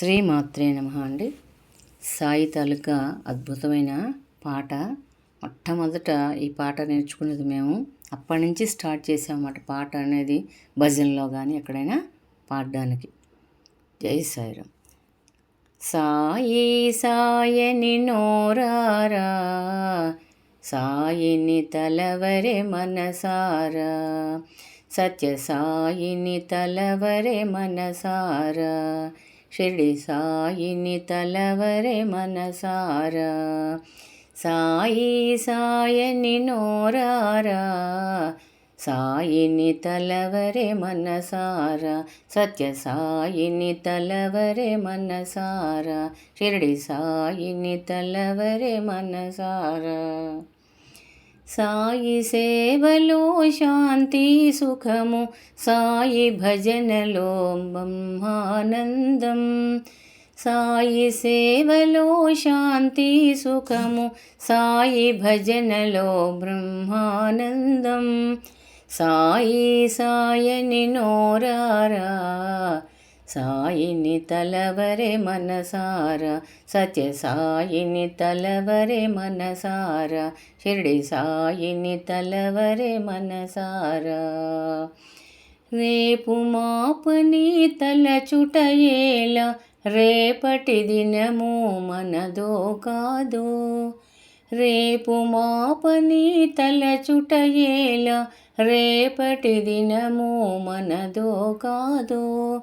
శ్రీమాత్రే నమ అండి. సాయి తాలూకా అద్భుతమైన పాట. మొట్టమొదట ఈ పాట నేర్చుకునేది మేము అప్పటి నుంచి స్టార్ట్ చేసామన్నమాట పాట అనేది భజనలో కానీ ఎక్కడైనా పాడడానికి. జై సాయిరామ్. సాయి సాయని నోరారా సాయిని తలవరే మనసారా. సత్య సాయిని తలవరే మనసారా. షిరిడి సాయిని తలవరే మనసారా. సాయి సాయని నోరారా. సాయిని తలవరే మనసారా. సత్య సాయిని తలవరే మనసారా. షిరిడి సాయిని తలవరే మనసారా. సాయి సేవలో శాంతి సుఖము సాయి భజనలో బ్రహ్మానందం. సాయి సేవలో శాంతి సుఖము సాయి భజనలో బ్రహ్మానందం. సాయి సాయని నోరారా సాయిని తలవరే మనసార సత్య సాయిని తలవరే మనసార షిరిడి సాయిని తలవరే మనసార. రేపు మాపని తలచుటయేల రేపటి దినము మనదో కాదో. రేపు మాపని తలచుటయేల రేపటి దినము మనదో కాదో.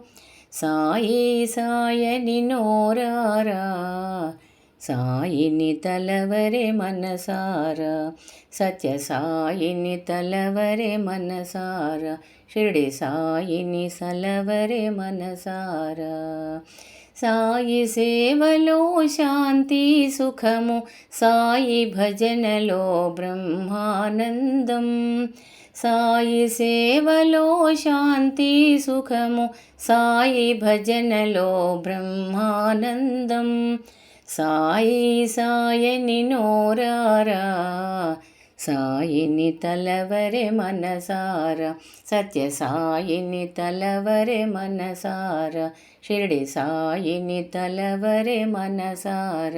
సాయి సాయని నోరారా సాయిని తలవరే మనసారా సత్య సాయిని తలవరే మనసారా షిరిడి సాయిని సలవరే మనసారా. సాయి సేవలో శాంతి సుఖము సాయి భజనలో బ్రహ్మానందం. సాయి సేవలో శాంతి సుఖము సాయి భజనలో బ్రహ్మానందం. సాయి సాయని నోరారా సాయిని తలవరే మనసార సత్య సాయిని తలవరే మనసార షిరిడి సాయిని తలవరే మనసార.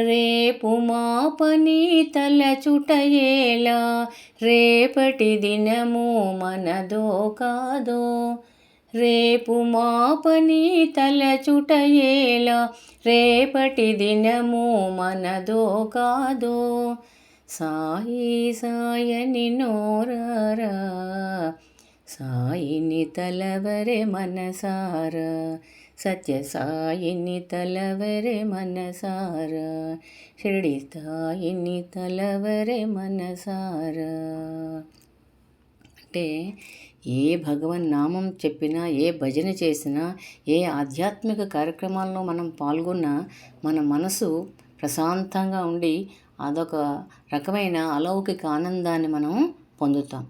రేపు మా పని తలచుటయేలా రేపటి దినము మనదో కాదో. రేపు మా పని తలచుటయేలా రేపటి దినము మనదో కాదో. సాయి సాయని నోరారా. సాయిని తలవరే మనసారా. సత్య సాయిని తలవరే మనసారా. షిరిడి సాయిని తలవరే మనసారా. అంటే ఏ భగవన్ నామం చెప్పినా ఏ భజన చేసినా ఏ ఆధ్యాత్మిక కార్యక్రమాల్లో మనం పాల్గొన్నా మన మనసు ప్రశాంతంగా ఉండి అదొక రకమైన అలౌకిక ఆనందాన్ని మనం పొందుతాం.